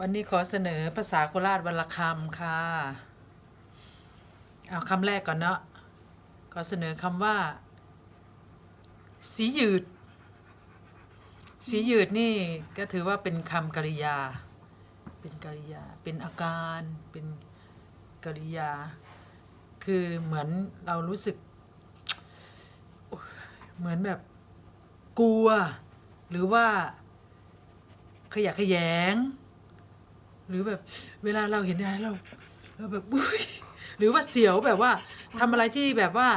วันนี้ขอเสนอภาษาโคราชวันละคำค่ะ เอาคำแรกก่อนเนาะ ขอเสนอคำว่า สีหยืด สีหยืดนี่ก็ถือว่าเป็นคำกริยา เป็นกริยา เป็นอาการ เป็นกริยา คือเหมือนเรารู้สึก เหมือนแบบกลัว หรือว่าขยะแขยง หรือแบบเวลาเราเห็นอะไรเราเราแบบอุ้ยหรือว่าเสียวแบบว่าทำอะไรที่แบบว่า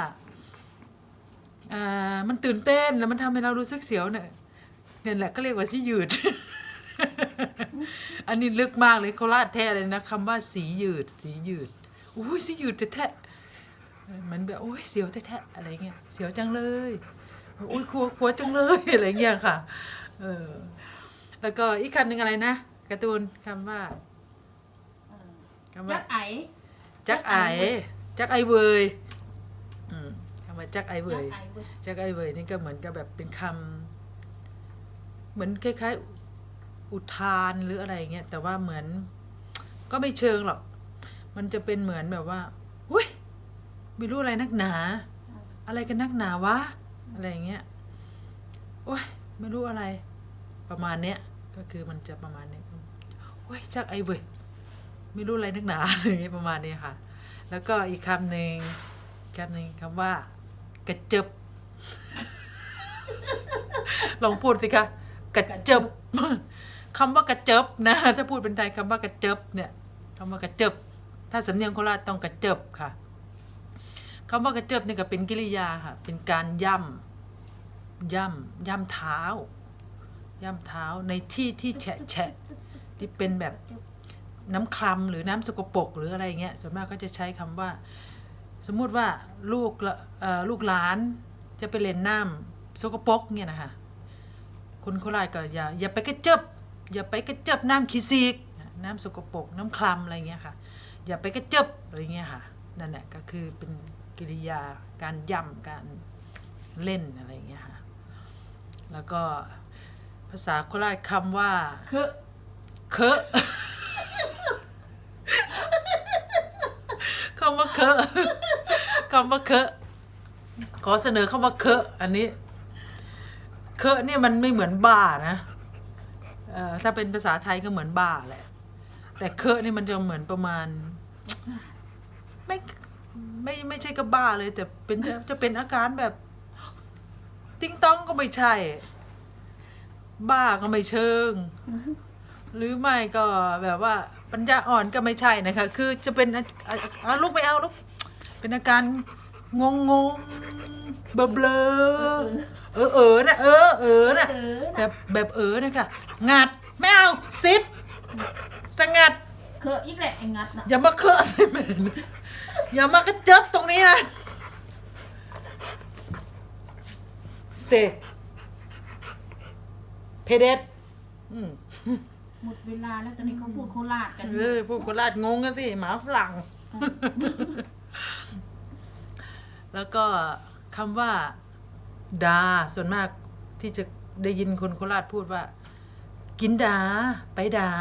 อ่ามันตื่นเต้นแล้วมันทำให้เรารู้สึกเสียวเนี่ยเนี่ยแหละก็เรียกว่าสีหยืด อันนี้ลึกมากเลยโคราชแท้เลยนะคำว่าสีหยืด สีหยืดอุ้ยสีหยืดแท้ๆมันแบบโอ้ยเสียวแท้ๆอะไรเงี้ยเสียวจังเลยโอ้ยกลัวกลัวจังเลยอะไรเงี้ยค่ะเออแล้วก็อีกคำหนึ่งอะไรนะ การ์ตูนคำว่าคำจัว่า กไอ จักไอจักไอเวยอืมคำว่าจักไอเวจักย ไอเว้ยจักไอเวยนี่ก็เหมือนกับแบบเป็นคำเหมือนคล้ายๆอุทานหรืออะไรเงี้ยแต่ว่าเหมือน ก็ไม่เชิงหรอก มันจะเป็นเหมือนแบบว่าอุ้ยไม่รู้อะไรนักหนา อะไรกันนักหนาวะอะไรอย่างเงี้ยโอ้ยไม่รู้อะไร ประมาณเนี้ยก็คือมันจะประมาณเนี้ย โอ้ยจักไอ้เว้ยไม่รู้อะไรนักหนาอะไรอย่างเงี้ยประมาณนี้ค่ะ แล้วก็อีกคำหนึ่งคำหนึ่งคำว่า กระเจิบลองพูดสิคะกระเจิบคำว่ากระเจิบนะ ถ้าพูดเป็นไทยคำว่ากระเจิบเนี่ยคำว่ากระเจิบถ้าสำเนียงโคราชต้องกระเจิบค่ะคำว่ากระเจิบนี่ก็เป็นกิริยาค่ะ เป็นการย่ำย่ำย่ำเท้า ย่ำเท้าในที่ที่แฉะแฉะ ที่เป็นแบบน้ำคลำหรือน้ำสกปรกหรืออะไรเงี้ยส่วนมากก็จะใช้คำว่า สมมุติว่าลูกลูกหลานจะไปเล่นน้ำสกปรกเนี่ยนะคะคนโคราชก็อย่าอย่าไปกระเจิบอย่าไปกระเจิบน้ำขี้ซีกน้ำสกปรกน้ำคลำอะไรเงี้ยค่ะ อย่าไปกระเจิบอะไรเงี้ยค่ะนั่นแหละก็คือเป็นกิริยาการย่ำการเล่นอะไรเงี้ยค่ะแล้วก็ภาษาโคราชคำว่าคือ เคอะคำว่าเคอะคำว่าเคอะขอเสนอคำว่าเคอะอันนี้ เคอะเนี่ยมันไม่เหมือนบ้านะถ้าเป็นภาษาไทยก็เหมือนบ้าแหละ แต่เคอะนี่มันจะเหมือนประมาณ ไม่ไม่ไม่ใช่ก็บ้าเลย แต่เป็นจะจะเป็นอาการแบบ ติ้งต้องก็ไม่ใช่ บ้าก็ไม่เชิง หรือไม่ก็แบบว่าปัญญาอ่อนก็ไม่ใช่นะคะ คือจะเป็นอะอะอะลูกไม่เอาลูกเป็นอาการงงงๆเบลอเบลอๆเออเออนะเออเออนะเออแบบแบบเออนะคะงัดไม่เอาซิดสงัดคืออีกแหละไอ้งัดนะอย่ามาเคอะสิแม่นอย่ามากระเจิบตรงนี้นะสเตเพเดสอืม หมดเวลาแล้วตอนนี้เขาพูดโคราชกันเออพวกโคราชงงกันสิหมาฝรั่ง แล้วก็คำว่า ดา ส่วนมากที่จะได้ยินคนโคราชพูดว่า กินดา ไปดา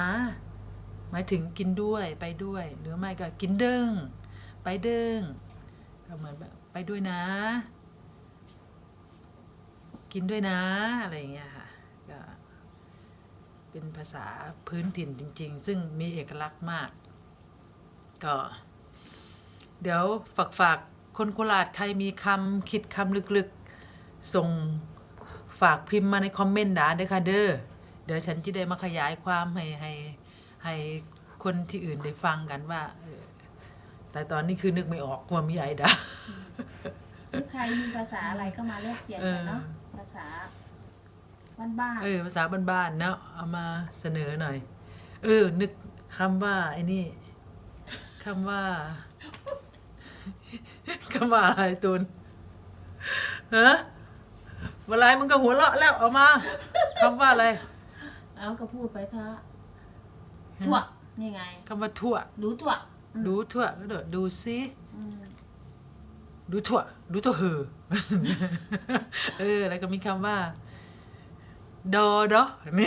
หมายถึงกินด้วยไปด้วย หรือไม่ก็กินเด้งไปเด้งก็เหมือนแบบไปด้วยนะ กินด้วยนะ อะไรอย่างเงี้ยค่ะก็ เป็นภาษาพื้นถิ่นจริง ๆ ซึ่งมีเอกลักษณ์มาก ก็ เดี๋ยวฝากฝากคนโคราชใครมีคำคิดคำลึกๆ ส่งฝากพิมพ์มาในคอมเมนต์ด่าเด้อค่ะเด้อเดี๋ยวฉันจะได้มาขยายความให้ให้ให้คนที่อื่นได้ฟังกันว่าเออแต่ตอนนี้คือนึกไม่ออกว่ามีไอดา หรือใครมีภาษาอะไรก็มาแลกเปลี่ยนกันเนาะภาษา บ้านเออภาษาบ้านๆเนาะเอามาเสนอหน่อย เออ นึกคำว่าไอ้นี่คำว่าคำว่าอะไรตูนฮะเวลามึงก็หัวเราะแล้วเอามาคำว่าอะไรๆเอาก็พูดไปเถอะถั่วนี่ไงคำว่าทั่ว ดูถั่วอืมดูทั่วก็เดี๋ยวดูซิอืมดูทั่ว ดูทั่วเหอเออ แล้วก็มีคำว่า ดอดอนี่